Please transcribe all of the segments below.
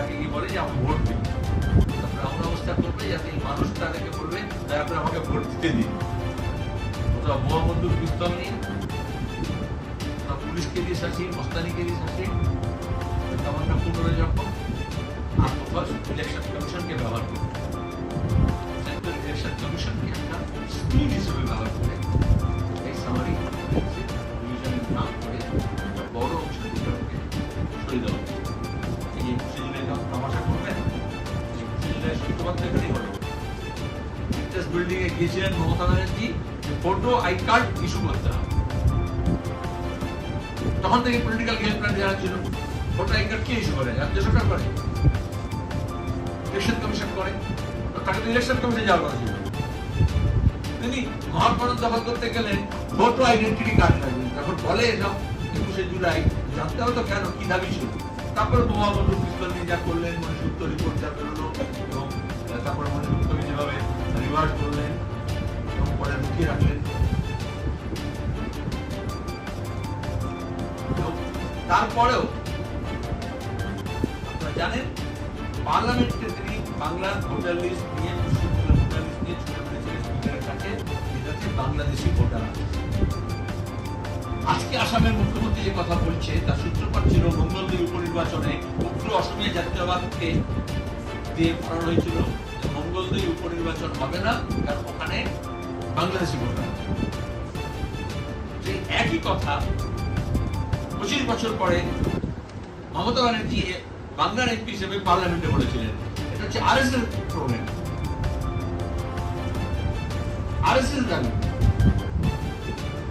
আগে গিয়ে বলে যে আমাকে ভোট তারপরে এমন অবস্থা করবে যাতে মানুষ তাদেরকে বলবে দয়া করে আমাকে ভোট দিতে দিন। অথবা বোমা বন্দুক পিস্তল নিন পুলিশকে দিয়ে শাসি মস্তানিকে দিয়ে শাসি তামান্না পুনরায় যখন অথবা ইলেকশন কমিশনকে ব্যবহার করবে। সেন্ট্রাল ইলেকশন কমিশনকে একটা স্পিড ব্যবহার করে এই সামারি নাম করে বড় সূত্রপাত এখানেই করতে তখন থেকে পলিটিক্যাল গেম প্ল্যান কে ইস্যু করে রাজ্য সরকার করে ইলেকশন কমিশন করে তাকে তো ইলেকশন কমিশন যাওয়ার কথা তিনি দখল করতে গেলে ভোটার আইডেন্টিটি কার্ড লাগবে যখন বলে এসব একুশে জুলাই, জানতে হবে তো কেন কি দাবি ছিল? তারপরে বোমা বন্ধু পিস্তল নিয়ে যা করলেন মনিসুক্ত রিপোর্ট যা বেরোলো এবং তারপরে মনিসুক্তকে যেভাবে রিভার্স করলেন এবং পরে লুকিয়ে রাখলেন তারপরেও আপনারা জানেন, পার্লামেন্টে তিনি বাংলার ভোটার লিস্ট নিয়ে ভোটার লিস্ট নিয়ে ছুটে বেড়েছিলেন স্পিকারের কাছে। বাংলাদেশি ভোটার আজকে আসামের মুখ্যমন্ত্রী যে কথা বলছে, তার সূত্রপাত ছিল মঙ্গলদের উপনির্বাচনে উগ্র অসমীয়া দিয়ে করানো হয়েছিল। যে উপনির্বাচন হবে না, কারণ ওখানে বাংলাদেশি ভোটার সেই একই কথা পঁচিশ বছর পরে মমতা ব্যানার্জি বাংলার এমপি হিসেবে পার্লামেন্টে বলেছিলেন। এটা হচ্ছে আর এস এর প্রবলেম আর এস এস দাবি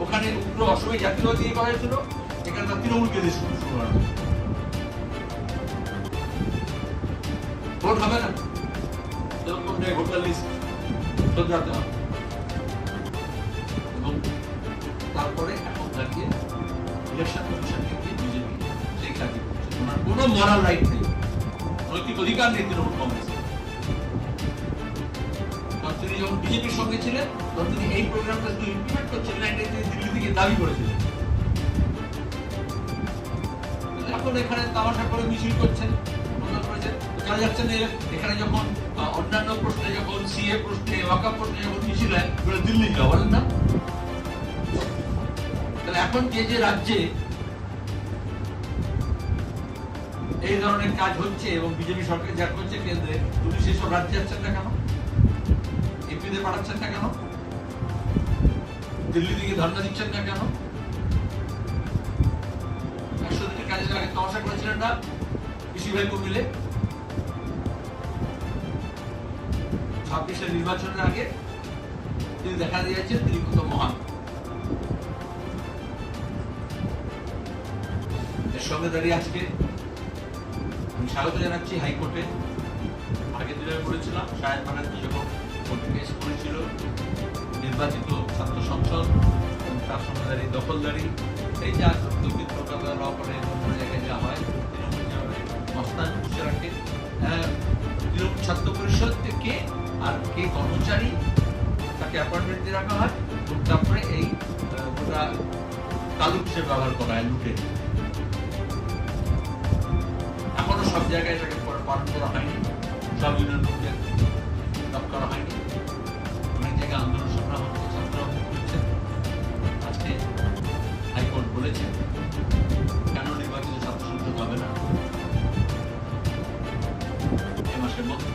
ওখানে উগ্র অসময় জাতীয়বাদী দিয়ে করা হয়েছিল, এখানে তার তৃণমূলকে দিয়ে শুরু শুরু করা ভোট হবে না। যায় ভোটার লিস্ট শোধরাতে হবে। এবং তারপরে এখন দাঁড়িয়ে ইলেকশন কমিশনকে দিয়ে বিজেপি সেই করছে। ওনার কোনো মরাল রাইট নেই, নৈতিক অধিকার নেই তৃণমূল কংগ্রেসের। তখন তিনি যখন বিজেপির সঙ্গে ছিলেন, তখন তিনি এই প্রোগ্রামটা শুধু ইমপ্লিমেন্ট করছিলেন এটা তিনি দিল্লি থেকে দাবি করেছিলেন। এখন এখানে তামাশা করে মিছিল করছেন করেছেন জানা যাচ্ছে না এখানে যখন অন্যান্য প্রশ্নে যখন সিএ প্রশ্নে, ওয়াকা প্রশ্নে যখন মিছিল হয় ওগুলো দিল্লি যাওয়া বলেন না? তাহলে এখন যে যে রাজ্যে এই ধরনের কাজ হচ্ছে এবং বিজেপি সরকার যা করছে কেন্দ্রে, তুমি সেসব রাজ্যে যাচ্ছেন না কেন? এমপিদের পাঠাচ্ছেন না কেন? দিল্লি থেকে ধর্ণা দিচ্ছেন না কেন? একশো দিনের কাজে আগে তমাশা করেছিলেন না? কৃষি ভাইপো মিলে? ছাব্বিশের নির্বাচনের আগে তিনি দেখা দিয়েছেন তিনি কত মহান। এর সঙ্গে দাঁড়িয়ে আজকে আমি স্বাগত জানাচ্ছি হাইকোর্টে। আগে দিনে করেছিলাম সাহেব ব্যানার্জি যখন কেস করেছিল, নির্বাচিত ছাত্র সংসদ তার সঙ্গে দাঁড়িয়ে দখলদারি, এই যে আর দক্ষিণ কলকাতা ল করে জায়গায় যা হয়, তৃণমূল মস্তান তৃণমূল ছাত্র পরিষদ থেকে আর কে কর্মচারী, তাকে অ্যাপয়েন্টমেন্ট দিয়ে রাখা হয় তারপরে এই গোটা তালুক হিসেবে ব্যবহার করা হয়, লুটে। এখনও সব জায়গায় এটাকে পালন করা হয়নি। সব ইউনিয়নকে স্টপ করা হয়নি। অনেক জায়গায় আন্দোলন সংগ্রাম হচ্ছে মুখ খুলছে আজকে হাইকোর্ট বলেছে, কেন নির্বাচিত ছাত্র সংসদ হবে না? এ মাসের মধ্যে।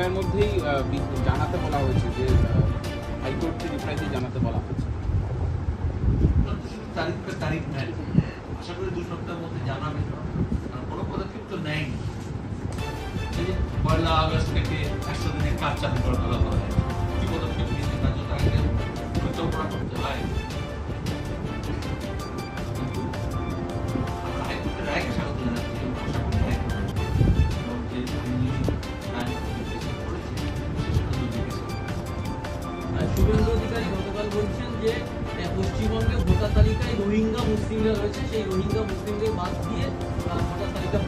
সময়ের মধ্যেই জানাতে বলা হয়েছে যে হাইকোর্টকে রিপ্লাই জানাতে বলা হয়েছে। তারিখ তারিখ নেয়। আশা করি দু সপ্তাহের মধ্যে জানাবে। কারণ কোনো পদক্ষেপ তো নেয়নি। পয়লা আগস্ট থেকে একশো দিনের কাজ চালু করে কথা বলছেন যে পশ্চিমবঙ্গে ভোটার তালিকায় রোহিঙ্গা মুসলিমরা রয়েছে, সেই রোহিঙ্গা মুসলিমদের বাদ দিয়ে ভোটার তালিকা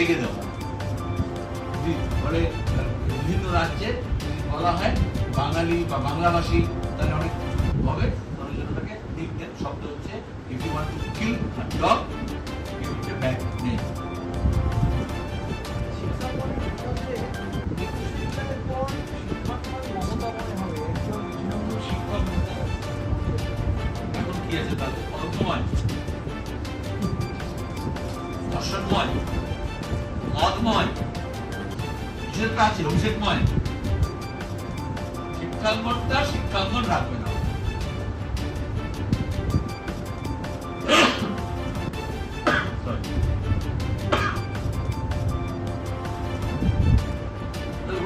দেখে দেওয়া ফলে বিভিন্ন রাজ্যে বলা হয় বাঙালি বা বাংলাভাষী, তাহলে অনেক হবে। মানুষজনটাকে শব্দ হচ্ছে if you want to kill dog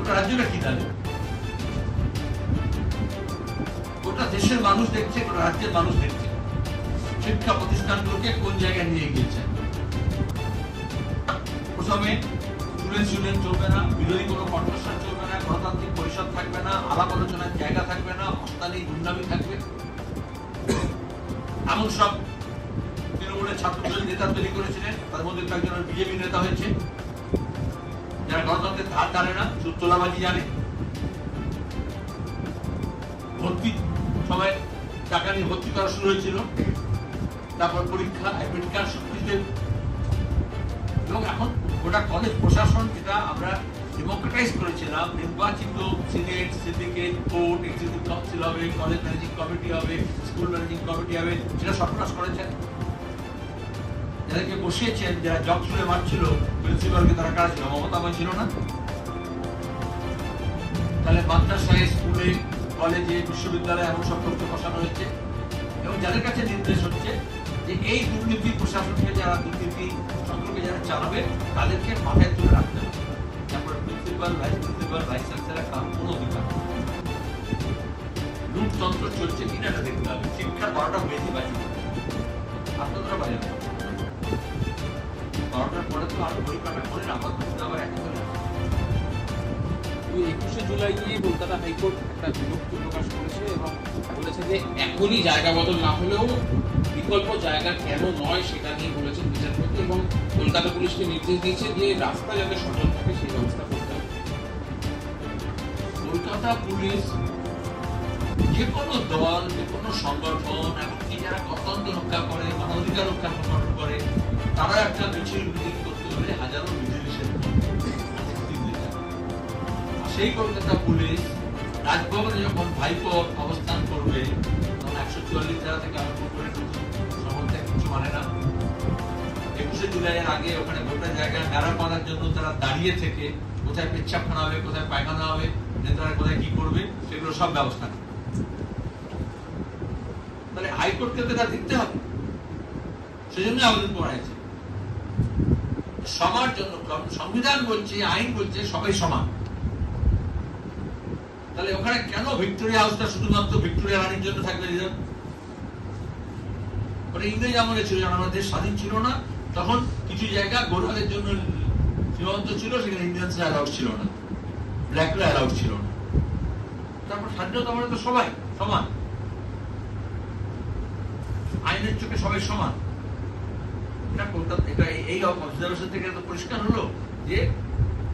গোটা রাজ্যটা কি তাহলে গোটা দেশের মানুষ দেখছে, গোটা রাজ্যের মানুষ দেখছে। শিক্ষা প্রতিষ্ঠানগুলোকে কোন জায়গায় নিয়ে গিয়েছে প্রথমে স্টুডেন্ট স্টুডেন্ট চলবে না, বিরোধী কোনো কণ্ঠস্বর চলবে না, গণতান্ত্রিক পরিষদ থাকবে না, আলাপ আলোচনার জায়গা থাকবে না অস্তানি গুন্ডামি থাকবে। এমন সব তৃণমূলের ছাত্রদল নেতা তৈরি করেছিলেন, তার মধ্যে কয়েকজন বিজেপি নেতা হয়েছে। যারা গণতন্ত্রের ধার টানে না শুধু তোলাবাজি জানে। ভর্তি সময় টাকা নিয়ে ভর্তি করা শুরু হয়েছিল। তারপর পরীক্ষা অ্যাডমিট কার্ড সব কিছুতে। এবং এখন গোটা কলেজ প্রশাসন যেটা আমরা ডেমোক্রেটাইজ করেছিলাম, নির্বাচিত senate syndicate court executive council হবে কলেজ ম্যানেজিং কমিটি হবে স্কুল ম্যানেজিং কমিটি হবে, সেটা সর্বনাশ করেছেন। যাদেরকে বসিয়েছেন যারা জব ছুড়ে মারছিল প্রিন্সিপালকে, তারা কারা ছিল? মমতা ছিল না? তাহলে মাদ্রাসায় স্কুলে, কলেজে, বিশ্ববিদ্যালয়ে এমন সব তথ্য বসানো হয়েছে? এবং যাদের কাছে নির্দেশ হচ্ছে যে এই দুর্নীতি প্রশাসনকে যারা দুর্নীতি সম্পর্কে যারা চালাবে, তাদেরকে মাথায় তুলে রাখতে হবে। তারপরে principal vice principal vice chancellor কারণ কোনো অধিকার। লুটতন্ত্র চলছে, কিনা এটা দেখতে হবে। শিক্ষার বারোটা বেশি বাজি। আপনারা বাজাবে। বারোটার পরে তো আবার। তো একুশে জুলাই নিয়ে কলকাতা হাইকোর্ট একটা বিরক্তি প্রকাশ করেছে এবং বলেছে যে এখনই জায়গা বদল না হলেও বিকল্প জায়গা কেন নয় সেটা নিয়ে বলেছেন বিচারপতি এবং কলকাতা পুলিশকে নির্দেশ দিয়েছে যে রাস্তা যাতে সচল থাকে সেই ব্যবস্থা করতে হবে কলকাতা পুলিশ যে কোনো দল যে কোনো সংগঠন এমনকি যারা গণতন্ত্র রক্ষা করে মানবাধিকার রক্ষা করে তারা একটা মিছিল মিটিং করতে হাজারো সেই কলকাতা পুলিশ রাজভবনে যখন অবস্থান করবে, তখন একশো চুয়াল্লিশ ধারা থেকে করে কিছু মানে না। একুশে জুলাইয়ের আগে ওখানে গোটা জায়গায় বেড়া বাঁধার জন্য তারা দাঁড়িয়ে থেকে কোথায় পেচ্ছাপখানা হবে, কোথায় পায়খানা হবে নেতারা কোথায় কি করবে, সেগুলো সব ব্যবস্থা। তাহলে হাইকোর্টকে তো এটা দেখতে হবে। সেজন্য আবেদন করা হয়েছে সবার জন্য সংবিধান বলছে, আইন বলছে, সবাই সমান। তাহলে ওখানে কেন ভিক্টোরিয়া হাউসটা শুধুমাত্র ভিক্টোরিয়া রানীর জন্য থাকবে রিজার্ভ ইংরেজ আমলে ছিল যখন আমাদের দেশ স্বাধীন ছিল না। তখন কিছু জায়গা গোড়ালের জন্য সীমান্ত ছিল, সেখানে ইন্ডিয়ানসরা অ্যালাউড ছিল না। ব্ল্যাকরা অ্যালাউড ছিল না। তারপর স্বাধীনতা মানে তো সবাই সমান। আইনের চোখে সবাই সমান। এটা কলকাতা এই- অবজারভেশন থেকে তো পরিষ্কার হলো যে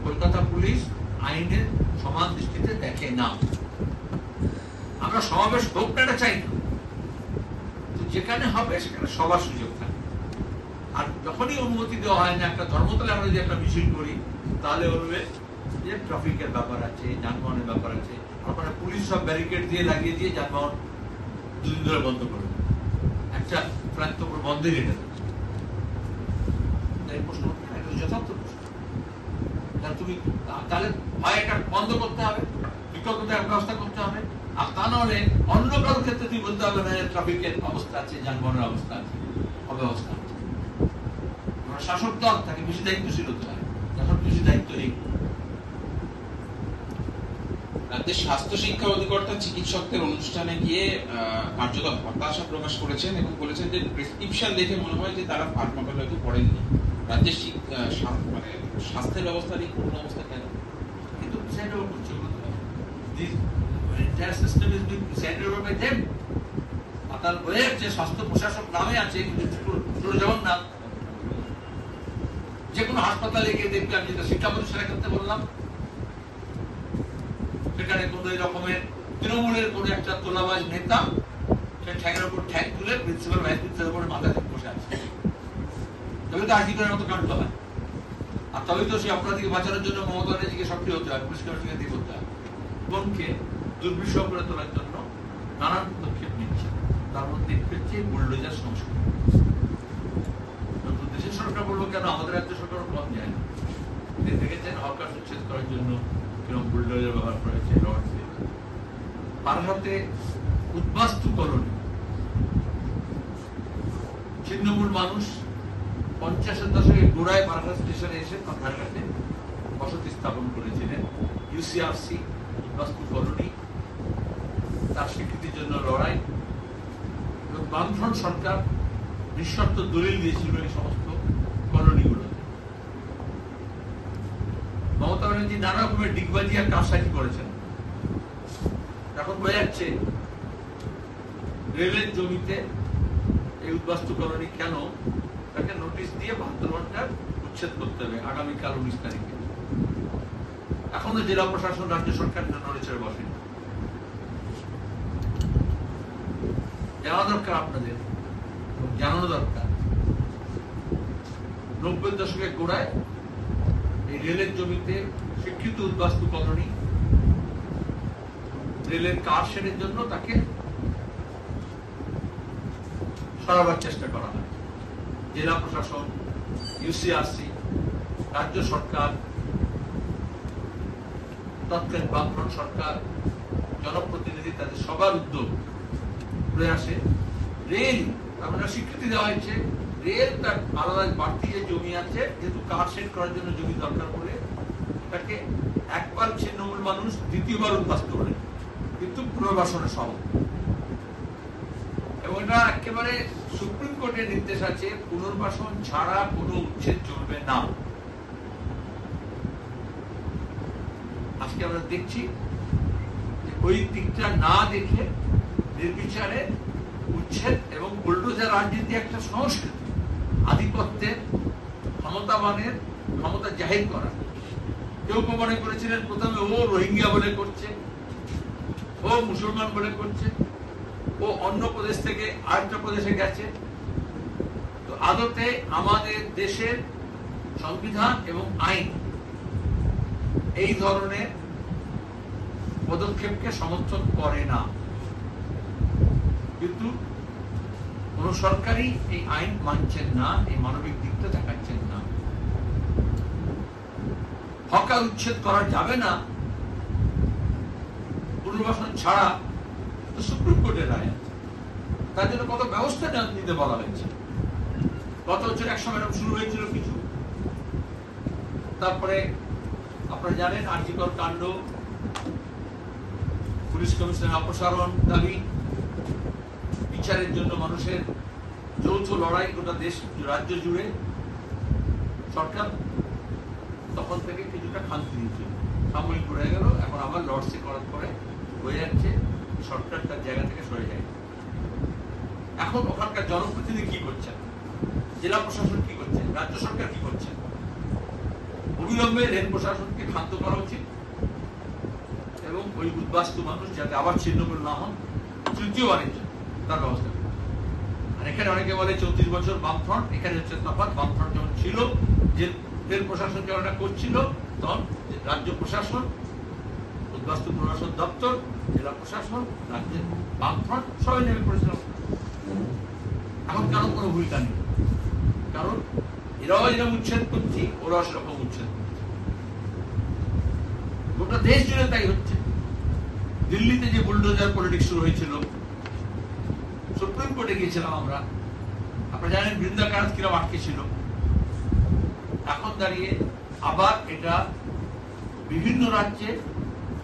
কলকাতা পুলিশ আইনের সমান দৃষ্টিতে দেখে না। আমরা সমাবেশ হোক না চাই না। তো যেখানে হবে সেখানে সবার সুযোগ থাকে। আর যখনই অনুমতি দেওয়া হয় না, একটা ধর্মতলে আমরা যদি একটা মিছিল করি, তাহলে বলবে যে ট্রাফিকের ব্যাপার আছে, যানবাহনের ব্যাপার আছে। ওখানে পুলিশ সব ব্যারিকেড দিয়ে লাগিয়ে দিয়ে যানবাহন দুদিন ধরে বন্ধ করবে একটা ফ্লাইট তো পুরো বন্ধই রেখে দেবে। এই প্রশ্ন এটা যথার্থ প্রশ্ন। তাহলে তুমি, তাহলে হয় এটা বন্ধ করতে হবে ব্যবস্থা করতে হবে, আর তা নাহলে অন্য কারোর ক্ষেত্রে তুমি বলতে হবে না ট্রাফিকের অবস্থা আছে, যানবাহনের অবস্থা আছে অব্যবস্থা আছে। শাসক দল, তাকে বেশি দায়িত্বশীল হতে হয়, শাসক বেশি দায়িত্বহীন রাজ্যের স্বাস্থ্য শিক্ষা অধিকর্তা চিকিৎসকদের অনুষ্ঠানে গিয়ে কার্যত হতাশা প্রকাশ করেছেন এবং বলেছেন যে প্রেসক্রিপশন দেখে মনে হয় যে তারা ফার্মাকল হয়তো পড়েননি। রাজ্যের মানে স্বাস্থ্যের ব্যবস্থার এই করুণ অবস্থা কেন? কিন্তু যে স্বাস্থ্য আমি যেটা ক্ষেত্রে বললাম। সেখানে কোনো রকমের তৃণমূলের কোনো একটা তোলাবাজ নেতা, সে ঠ্যাঙের উপর ঠ্যাং তুলে প্রিন্সিপাল ভাইস প্রিন্সিপালের উপরে মাথা বসে আছে। তবে তো আজকে মতো কাণ্ড হয়। আর তবেই তো সেই অপরাধীকে বাঁচানোর জন্য মমতা ব্যানার্জিকে সক্রিয় হতে হয়, পুলিশ কমিশনকে দিয়ে করতে হয়। জীবনকে দুর্বিষহ করে তোলার জন্য নানান পদক্ষেপ নিচ্ছে। তার মধ্যে হচ্ছে বুলডোজার সংস্কার দেশের সরকার বলব কেন আমাদের রাজ্য সরকার কম যায় না? দেখেছেন হকার উচ্ছেদ করার জন্য কীরকম বুলডোজার ব্যবহার রড দিয়ে তার সাথে উদ্বাস্তুকরণ ছিন্নমূল মানুষ পঞ্চাশের দশকে গোড়ায় বারাসাত স্টেশনে এসে তার কাছে বসতি স্থাপন করেছিলেন ইউসিআরসি বাস্তু কলোনি। তার স্বীকৃতির জন্য লড়াই এবং বামফ্রন্ট সরকার নিঃশর্ত দলিল দিয়েছিল এই সমস্ত কলোনিগুলোতে। মমতা ব্যানার্জি নানা রকমের ডিগবাজি আর কারসাজি করেছেন। এখন বোঝা যাচ্ছে রেলের জমিতে এই উদ্বাস্তু কলোনি কেন তাকে নোটিশ দিয়ে বাহাত্তর ঘণ্টার উচ্ছেদ করতে হবে আগামীকাল উনিশ তারিখে। এখনও জেলা প্রশাসন, রাজ্য সরকার নড়ে ছেড়ে বসেনি। জানা দরকার আপনাদের জানানো দরকার। নব্বই দশকের গোড়ায় এই রেলের জমিতে শিক্ষিত উদ্বাস্তু কলোনি, রেলের কার শেডের জন্য তাকে সরাবার চেষ্টা করা হয়। জেলা প্রশাসন ইউসিআরসি রাজ্য সরকার, তৎকালীন বামফ্রন্ট সরকার, জনপ্রতিনিধি, তাদের সবার উদ্যোগ প্রয়াসে রেল আমরা স্বীকৃতি দেওয়া হয়েছে। রেল তার আলাদা বাড়তি যে জমি আছে, যেহেতু কার সেট করার জন্য জমি দরকার পড়ে তাকে একবার ছিন্নমূল মানুষ দ্বিতীয়বার উদ্বাস্ত করে। কিন্তু পুনর্বাসনে সহ এবং এটা একেবারে সুপ্রিম কোর্টের নির্দেশ আছে, পুনর্বাসন ছাড়া কোনো উচ্ছেদ চলবে না। আজকে আমরা দেখছি ওই দিকটা না দেখে নির্বিচারে উচ্ছেদ এবং বুলডোজার রাজনীতি একটা সংস্কৃতি আধিপত্যের ক্ষমতাবানের, ক্ষমতা জাহির করা কেউ কেউ মনে করেছিলেন, প্রথমে ও রোহিঙ্গা বলে করছে, ও মুসলমান বলে করছে। ও অন্য প্রদেশ থেকে আরেকটা প্রদেশে গেছে। তো আদতে আমাদের দেশের সংবিধান এবং আইন এই ধরনের পদক্ষেপকে সমর্থন করে না। কিন্তু কোন সরকারই এই আইন মানছেন না, এই মানবিক দিকটা দেখাচ্ছেন না। হকার উচ্ছেদ করা যাবে না। পুনর্বাসন ছাড়া সুপ্রিম কোর্টের রায়। তার জন্য কত ব্যবস্থা নিতে বলা হয়েছে? গত বছর এক সময় শুরু হয়েছিল কিছু। তারপরে আপনারা জানেন আর্জিকর কাণ্ড, পুলিশ কমিশনের অপসারণ দাবি, বিচারের জন্য মানুষের যৌথ লড়াই গোটা দেশ, রাজ্য জুড়ে সরকার তখন থেকে কিছুটা খান্তি দিয়েছিল সাময়িক পড়ে গেল, এখন আবার লর্ডসে করার পরে হয়ে যাচ্ছে। সরকার তার জায়গা থেকে সরে যায়। এখন ওখানকার জনপ্রতিনিধি কি করছেন? জেলা প্রশাসন কি করছেন রাজ্য সরকার কি করছেন অবিলম্বে রেল প্রশাসনকে ক্ষান্ত করা উচিত এবং ওই উদ্বাস্তু মানুষ যাতে আবার ছিন্নমূল না হন, তৃতীয় বাণিজ্য তার ব্যবস্থা আর এখানে অনেকে বলে চৌত্রিশ বছর বামফ্রন্ট, এখানে হচ্ছে তফাৎ, বামফ্রন্ট যখন ছিল, যে রেল প্রশাসন যখন করছিল, তখন রাজ্য প্রশাসন ও প্রশাসন দপ্তর, জেলা প্রশাসন, রাজ্যের বামফ্রন্ট সবাই নেমে পড়েছিল। এখন কারও কোনো ভূমিকা নেই। কারণ এরাও এরকম উচ্ছেদ করছি, ওরাও সেরকম উচ্ছেদ গোটা দেশ জুড়ে তাই হচ্ছে। দিল্লিতে যে বুলডোজার পলিটিক্স শুরু হয়েছিল, সুপ্রিম কোর্টে গিয়েছিলাম আমরা। আপনারা জানেন বৃন্দা কারাত কিরম আটকে ছিল। এখন দাঁড়িয়ে আবার এটা বিভিন্ন রাজ্যে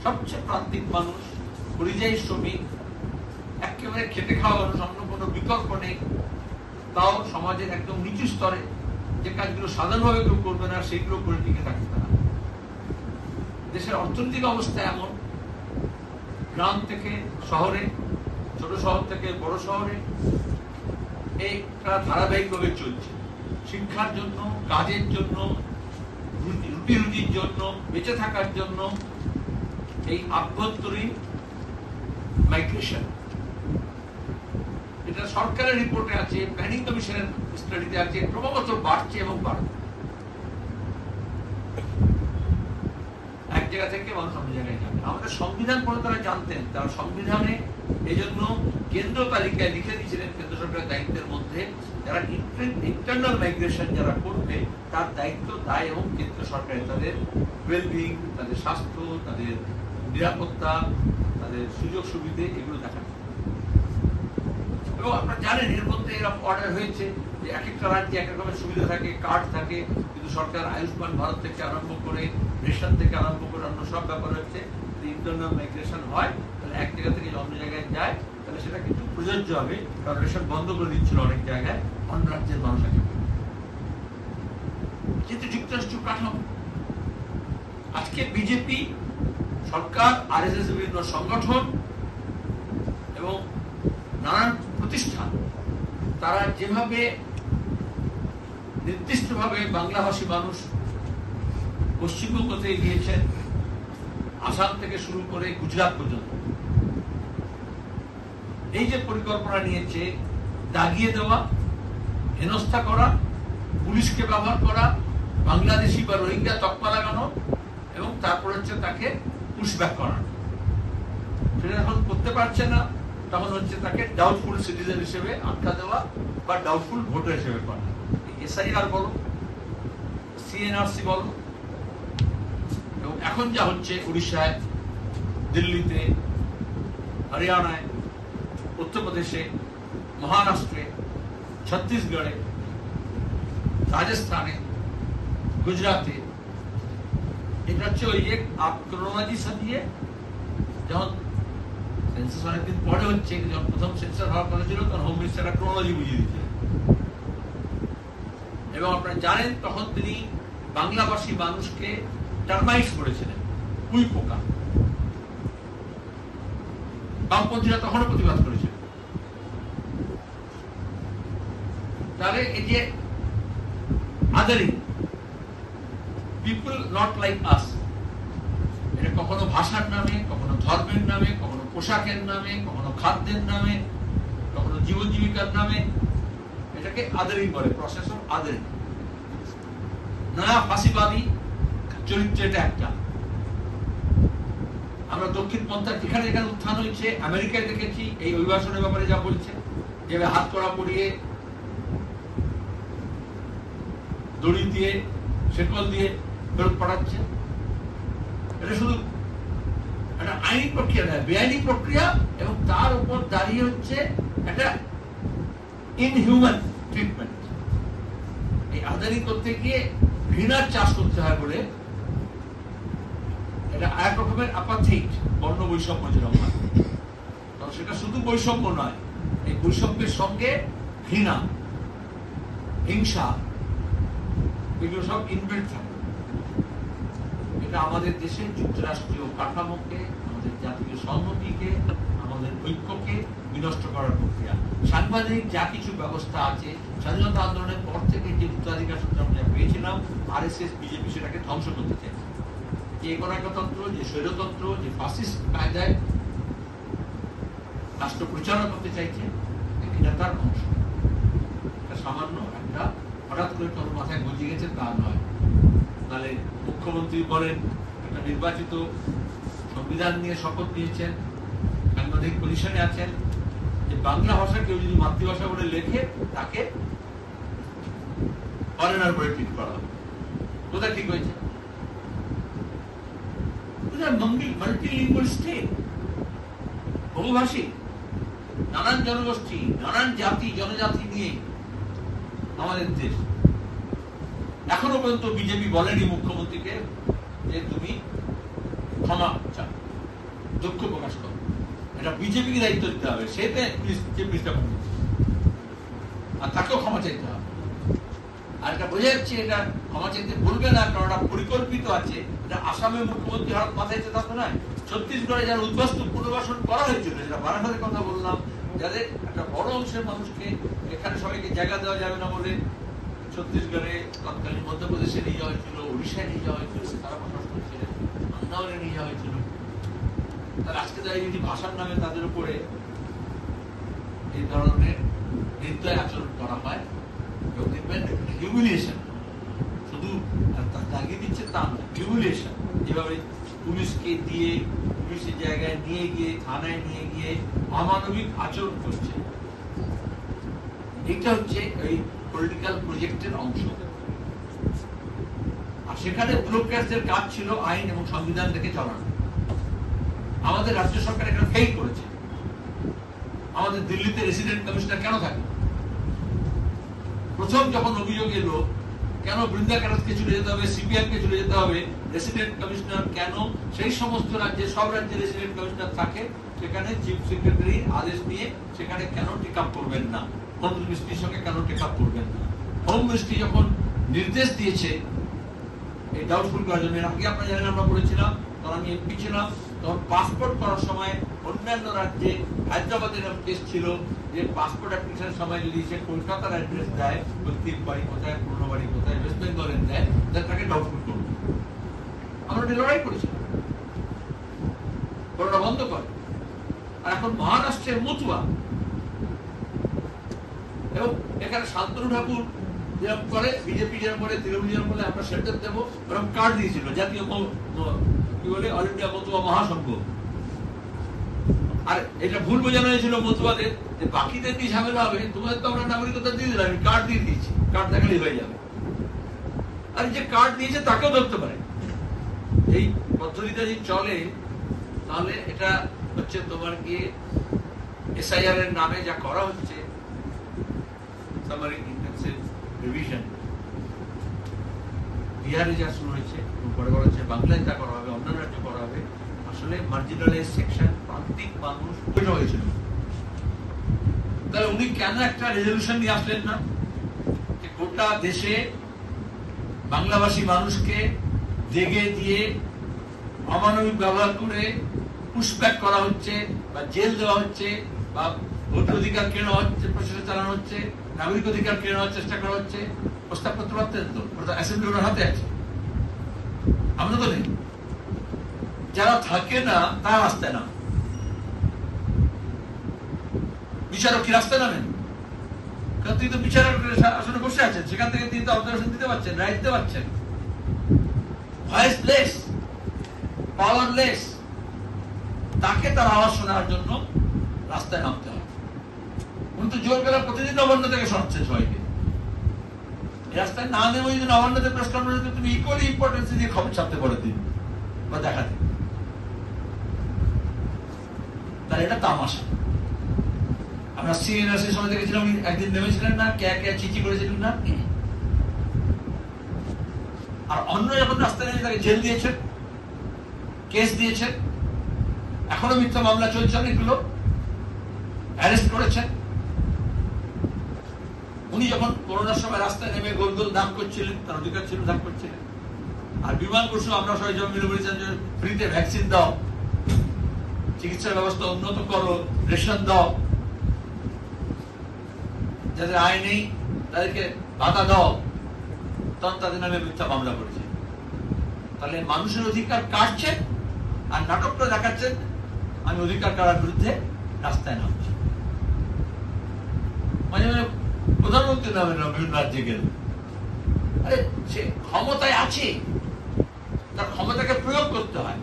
সবচেয়ে প্রান্তিক মানুষ, পরিযায়ী শ্রমিক, একেবারে খেটে খাওয়া মানুষ, অন্য কোনো বিকল্প নেই। তাও সমাজের একদম নিচু স্তরে যে কাজগুলো সাধারণভাবে কেউ করবে না সেইগুলো করে টিকে থাকবে তারা দেশের অর্থনৈতিক অবস্থা এমন, গ্রাম থেকে শহরে, ছোট শহর থেকে বড় শহরে এইটা ধারাবাহিকভাবে চলছে। শিক্ষার জন্য, কাজের জন্য, রুটি রুটির জন্য, বেঁচে থাকার জন্য এই আভ্যন্তরীণ মাইগ্রেশন এটা সরকারের রিপোর্টে আছে প্ল্যানিং কমিশনের স্টাডিতে আছে ক্রমাগত বাড়ছে এবং বাড়বে। এক জায়গা থেকে মানুষ অন্য জায়গায় যাবে। আমাদের সংবিধান পড়ে তারা জানতেন, তারা সংবিধানে এই জন্য কেন্দ্র তালিকায় লিখে দিয়েছিলেন, কেন্দ্র সরকারের দায়িত্বের মধ্যে যারা ইন্টারনাল মাইগ্রেশন যারা করবে, তার দায়িত্ব দায় এবং কেন্দ্র সরকারের তাদের ওয়েলবিং তাদের স্বাস্থ্য, তাদের নিরাপত্তা, তাদের সুযোগ সুবিধে এগুলো দেখা এবং আপনারা জানেন, এর মধ্যে এরকম অর্ডার হয়েছে যে এক একটা রাজ্যে এক রকমের সুবিধা থাকে কার্ড থাকে, কিন্তু সরকার আয়ুষ্মান ভারত থেকে আরম্ভ করে, রেশন থেকে আরম্ভ করে অন্য সব ব্যাপার হচ্ছে। যদি ইন্টারনাল মাইগ্রেশন হয়, তাহলে এক জায়গা থেকে অন্য জায়গায় যায়, তাহলে সেটা কিন্তু প্রযোজ্য হবে, কারণ রেশন বন্ধ করে দিচ্ছিল অনেক জায়গায়, অন্য রাজ্যের মানুষ কিন্তু যুক্তরাষ্ট্র কাঠামো, আজকে বিজেপি সরকার আর এস এস বিভিন্ন সংগঠন এবং নানান প্রতিষ্ঠান, তারা যেভাবে নির্দিষ্টভাবে বাংলাভাষী মানুষ পশ্চিমবঙ্গতে গিয়েছেন আসাম থেকে শুরু করে গুজরাট পর্যন্ত। এই যে পরিকল্পনা নিয়েছে, দাগিয়ে দেওয়া, হেনস্থা করা, পুলিশকে ব্যবহার করা, বাংলাদেশি বা রোহিঙ্গা তকমা লাগানো এবং তারপর হচ্ছে তাকে পুশব্যাক করা সেটা যখন করতে পারছে না, তখন হচ্ছে তাকে ডাউটফুল সিটিজেন হিসেবে আটকা দেওয়া বা ডাউটফুল ভোটার হিসেবে করা এসআইআর বলো সিএনআরসি বলো। এবং এখন যা হচ্ছে উড়িষ্যায়, দিল্লিতে, হরিয়ানায়, উত্তরপ্রদেশে, মহারাষ্ট্রে, ছত্তিশগড়ে, রাজস্থানে গুজরাটে এটা হচ্ছে ওই যে সাজিয়ে যেমন সেন্সাস পরে হচ্ছে যখন প্রথম হওয়ার কথা ছিল, তখন হোম বুঝিয়ে দিয়েছিলেন এবং আপনারা জানেন, তখন তিনি বাংলাভাষী মানুষকে টার্মাইজ করেছিলেন, কুই পোকা। বামপন্থীরা তখনও প্রতিবাদ করেছিল। তাহলে এই যে othering people not like us এটা কখনো ভাষার নামে, কখনো ধর্মের নামে, কখনো পোশাকের নামে, কখনো খাদ্যের নামে, কখনো জীবন জীবিকার নামে এটাকে আদারিং বলে প্রসেস অফ আদারিং নয়া ফাঁসিবাদী চরিত্র এটা একটা। আমরা দক্ষিণ পন্থার যেখানে যেখানে উত্থান হয়েছে, আমেরিকায় দেখেছি, এই অভিবাসনের ব্যাপারে যা বলছে, যেভাবে হাত করা পরিয়ে দড়ি দিয়ে শেকল দিয়ে ফেরত পাঠাচ্ছে এটা শুধু একটা আইনি প্রক্রিয়া নয়, বেআইনি প্রক্রিয়া এবং তার উপর দাঁড়িয়ে হচ্ছে একটা ইনহিউম্যান ট্রিটমেন্ট এই আদানি করতে গিয়ে ঘৃণার চাষ করতে হয় বলে এটা এক রকমের আপাথিক বর্ণ বৈষম্য যেরকম তবে সেটা শুধু বৈষম্য নয়, এই বৈষম্যের সঙ্গে ঘৃণা, হিংসা, এগুলো সব ইনবিল্ড থাকে এটা আমাদের দেশের যুক্তরাষ্ট্রীয় কাঠামোকে, আমাদের জাতীয় সংহতিকে, আমাদের ঐক্যকে বিনষ্ট করার প্রক্রিয়া। সাংবিধানিক যা কিছু ব্যবস্থা আছে, স্বাধীনতা আন্দোলনের পর থেকে যে উত্তরাধিকার সূত্রে আমরা পেয়েছিলাম আর এস এস বিজেপি সেটাকে ধ্বংস করতে চাইছে। যে গণতন্ত্র যে স্বৈরতন্ত্র, যে ফাসিস্ট কায়দায় রাষ্ট্র পরিচালনা করতে চাইছে, এটা তার অংশ সামান্য একটা হঠাৎ করে তোর মাথায় গজি গেছে, তা নয়। তাহলে মুখ্যমন্ত্রী বলেন, একটা নির্বাচিত সংবিধান নিয়ে শপথ নিয়েছেন, সাংবাদিক পজিশনে আছেন, যে বাংলা ভাষা কেউ যদি মাতৃভাষা বলে লেখে, তাকে ফরেনার বলে ট্রিট করা কোথায় ঠিক হয়েছে? মাল্টিলিঙ্গুয়াল স্টেট বহুভাষী, নানান জনগোষ্ঠী, নানান জাতি, জনজাতি নিয়ে আমাদের দেশ। এখনও পর্যন্ত বিজেপি বলেনি মুখ্যমন্ত্রীকে যে তুমি ক্ষমা চাও, দুঃখ প্রকাশ করো। এটা বিজেপিকে দায়িত্ব দিতে হবে। সে চিফ আর তাকেও ক্ষমা চাইতে হবে। আর এটা বোঝা যাচ্ছে এটা ক্ষমা চাইতে বলবে না, কারণ এটা পরিকল্পিত আছে। এটা আসামের মুখ্যমন্ত্রী হঠাৎ মাথায় তা তো নয়। ছত্তিশগড়ে যারা উদ্বাস্তু পুনর্বাসন করা হয়েছিল, যেটা বারাসাতের কথা বললাম, যাদের একটা বড় অংশের মানুষকে এখানে সবাইকে জায়গা দেওয়া যাবে না বলে ছত্তিশগড়ে তৎকালীন মধ্যপ্রদেশে নিয়ে যাওয়া হয়েছিল উড়িষ্যায় নিয়ে যাওয়া হয়েছিল তারা প্রকাশ করেছিলেন আন্দামানে নিয়ে যাওয়া হয়েছিল। তার আজকে তাই যদি ভাষার নামে তাদের উপরে এই ধরনের নির্দয় আচরণ করা হয়, এবং দেখবেন হিউমিলিয়েশন শুধু দাগিয়ে দিচ্ছে তা নয় হিউমিলিয়েশন যেভাবে পুলিশকে দিয়ে, পুলিশের জায়গায় নিয়ে গিয়ে, থানায় নিয়ে গিয়ে অমানবিক আচরণ করছে। এটা হচ্ছে এই পলিটিক্যাল প্রজেক্টের অংশ। আর সেখানে ব্যুরোক্র্যাটদের কাজ ছিল আইন এবং সংবিধান দেখে চলানো। আমাদের রাজ্য সরকার এখানে ফেল করেছে। আমাদের দিল্লিতে রেসিডেন্ট কমিশনার কেন থাকে? প্রথম যখন অভিযোগ এলো, কেন বৃন্দা কারাতকে চলে যেতে হবে সিপিএম কে চলে যেতে হবে রেসিডেন্ট কমিশনার কেন? সেই সমস্ত রাজ্যে, সব রাজ্যে রেসিডেন্ট কমিশনার থাকে। সেখানে চিফ সেক্রেটারি আদেশ নিয়ে সেখানে কেন টেক করবেন না? সঙ্গে কেন আপ করবেন যখন নির্দেশ দিয়েছে, এই ডাউটফুল আগে আপনারা জানেন আমরা তখন আমি এমপি ছিলাম, তখন পাসপোর্ট করার সময় অন্যান্য রাজ্যে হায়দ্রাবাদের কেস ছিল, যে পাসপোর্ট যদি সে কলকাতার অ্যাড্রেস দেয় বাড়ি কোথায়, পুরনো বাড়ি কোথায় ওয়েস্ট বেঙ্গলের দেয় তাকে ডাউটফুল করবে। আমরা লড়াই করেছিলাম। করোনা বন্ধ করে। আর এখন মহারাষ্ট্রের মতুয়া এবং এখানে শান্তনু ঠাকুর যেরকম করে, বিজেপি যেরকম করে, তৃণমূল যেরকম করে, আমরা সেন্টার দেবো। ওরকম কার্ড দিয়েছিল, জাতীয় কি বলে, অল ইন্ডিয়া মতুয়া মহাসংঘ। আর এটা ভুল বোঝানো হয়েছিল মতুয়াদের যে বাকিদের দিয়ে ঝামেলা হবে, তোমাদের তো আমরা নাগরিকতা দিয়ে দিলাম, আমি কার্ড দিয়ে দিয়েছি, কার্ড দেখালেই হয়ে যাবে। আর যে কার্ড দিয়েছে, তাকেও ধরতে পারে। এই পদ্ধতিটা যদি চলে, তাহলে এটা হচ্ছে তোমার গিয়ে এসআইআর এর নামে যা করা হচ্ছে সামারি ইন্টেন্সিভ রিভিশন বিহারে যা শুরু হয়েছে পরে বলা হচ্ছে, বাংলায় তা করা হবে, অন্যান্য রাজ্যে করা হবে, আসলে মার্জিনালাইজ সেকশন প্রান্তিক মানুষ তৈরি হয়েছিল। তাহলে উনি কেন একটা রেজলিউশন নিয়ে আসলেন না? যে গোটা দেশে বাংলাভাষী মানুষকে জেগে দিয়ে অমানবিক ব্যবহার করে পুশব্যাক করা হচ্ছে, বা জেল দেওয়া হচ্ছে, বা ভোট অধিকার কেনা হচ্ছে, প্রচেষ্টা চালানো হচ্ছে নাগরিক অধিকার কেড়ে নেওয়ার চেষ্টা করা হচ্ছে, প্রস্তাবপত্র পাচ্ছেন তো ওটা অ্যাসেম্বলি ওনার হাতে আছে। আমরা তো নেই যারা থাকে না, তারা রাস্তায় না বিচারক কি রাস্তায় নামেন কারণ তিনি তো বিচারক আসনে বসে আছেন, সেখান থেকে তিনি তো অবজারভেশন দিতে পারছেন, রায় দিতে পারছেন। ভয়েসলেস পাওয়ারলেস তাকে তার আওয়াজ শোনার জন্য রাস্তায় নামতে হয় উনি তো জোর করে প্রতিদিন নবান্ন থেকে শোনাচ্ছেন সবাইকে। রাস্তায় না যদি নবান্নতে প্রেস কনফারেন্সে তুমি ইকুয়ালি ইম্পর্টেন্স দিয়ে খবর ছাপতে পরের দিন বা দেখাতে এটা তামাশা। আমরা সিএনআরসির সময় দেখেছিলাম একদিন নেমেছিলেন না কে কে চিঠি করেছিলেন না? আর অন্য যখন রাস্তায় নেমে তাকে জেল দিয়েছেন কেস দিয়েছেন এখনও মিথ্যা মামলা চলছে অনেকগুলো অ্যারেস্ট করেছেন। উনি যখন করোনার সময় রাস্তায় নেমে গোল গোল দাম করছিলেন, তার অধিকার ছিল দাম করছিলেন। আর বিমান বসু, আমরা সবাই যখন মিলে বলেছেন যে ফ্রিতে ভ্যাকসিন দাও চিকিৎসা ব্যবস্থা উন্নত করো, রেশন দাও, যাদের আয় নেই, তাদেরকে বাধা দাও, তখন তাদের নামে মিথ্যা মামলা করেছে। তাহলে মানুষের অধিকার কাটছে আর নাটকটা দেখাচ্ছেন, আমি অধিকার কারার বিরুদ্ধে রাস্তায় নামছি। মাঝে মাঝে প্রধানমন্ত্রী নামে না বিভিন্ন রাজ্যে গেল আরে সে ক্ষমতায় আছে। তার ক্ষমতাকে প্রয়োগ করতে হয়।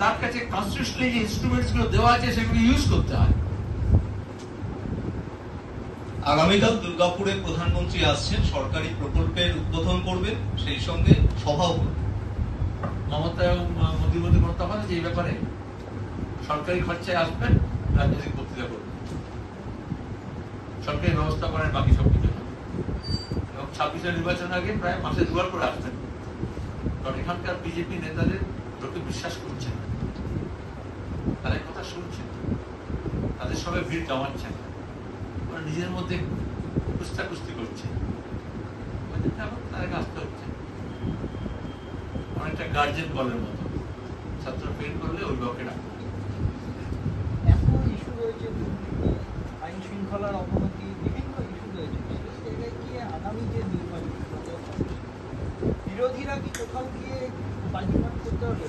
তার কাছে কনস্টিটিউশনালি যে ইনস্ট্রুমেন্টসগুলো দেওয়া আছে সেগুলো ইউজ করতে হয়। আগামীকাল দুর্গাপুরে প্রধানমন্ত্রী আসছেন সরকারি প্রকল্পের উদ্বোধন করবেন সেই সঙ্গে সভাও মমতা এবং মোদীর মধ্যে কোনো তফাৎ আছে এই ব্যাপারে সরকারি খরচায় আসবেন রাজনৈতিক বক্তৃতা করবেন। সরকারি ব্যবস্থা করেন বাকি সব কিছু। এবং ছাব্বিশে নির্বাচন আগে প্রায় মাসে দুবার করে আসবেন। কারণ এখানকার বিজেপি নেতাদের লোকে বিশ্বাস করছেন না। কথা শুনছেন তাদের সবাই ভিড় জমাচ্ছে না। ওরা নিজের মধ্যে কুস্তা কুস্তি করছে তাদেরকে আসতে হচ্ছে। অনেকটা গার্জেন বলের মতো। ছাত্র ফেল করলে ওই অভিভাবকের ডাকতে হয়। এত ইস্যু রয়েছে দুর্নীতি, আইন শৃঙ্খলার অবনতি, বিভিন্ন ইস্যু রয়েছে সেই জায়গায় গিয়ে আগামী যে নির্বাচন, বিরোধীরা কি কোথাও গিয়ে বাজিমাত করতে হবে?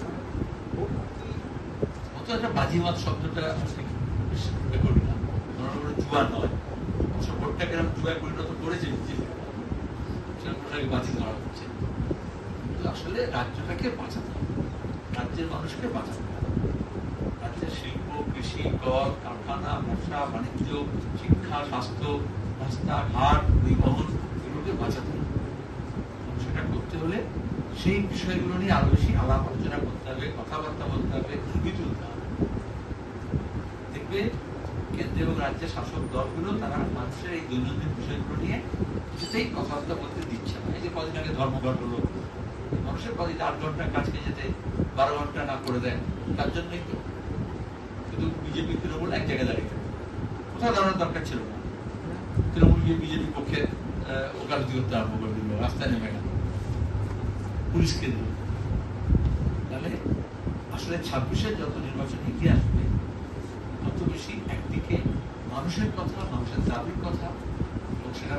বাজিমাত শব্দটা না। নয়। পরিণত করেছে হচ্ছে? আসলে রাজ্যটাকে বাঁচাতে হবে। রাজ্যের মানুষকে বাঁচাতে কৃষি কল কারখানা ব্যবসা বাণিজ্য, শিক্ষা, স্বাস্থ্য, রাস্তাঘাট, পরিবহন, এগুলোকে বাঁচাতে হবে। সেটা করতে হলে সেই বিষয়গুলো নিয়ে আরও বেশি আলাপ আলোচনা করতে হবে, কথাবার্তা বলতে হবে, ছবি তুলতে হবে। দেখবে কেন্দ্র এবং রাজ্যের শাসক দলগুলো তারা মানুষের এই দৈনন্দিন বিষয়গুলো নিয়ে কিছুতেই কথাবার্তা বলতে দিচ্ছে না। এই যে কদিন আগে ধর্মঘট হলো, মানুষের কদিন আট ঘণ্টা কাজকে যেতে বারো ঘণ্টা না করে দেয়, তার জন্যই তো। কিন্তু বিজেপি, তৃণমূল এক জায়গায় দাঁড়িয়ে কোথাও দাঁড়ানোর দরকার ছিল না। তৃণমূল গিয়ে বিজেপির পক্ষে ওকালতি করতে আরম্ভ করে দিল, রাস্তায় নেমে গেল। পুলিশকে দিল। তাহলে আসলে ছাব্বিশের যত নির্বাচন এগিয়ে আসবে, তত বেশি একদিকে মানুষের কথা, মানুষের দাবির কথা, এবং সেটা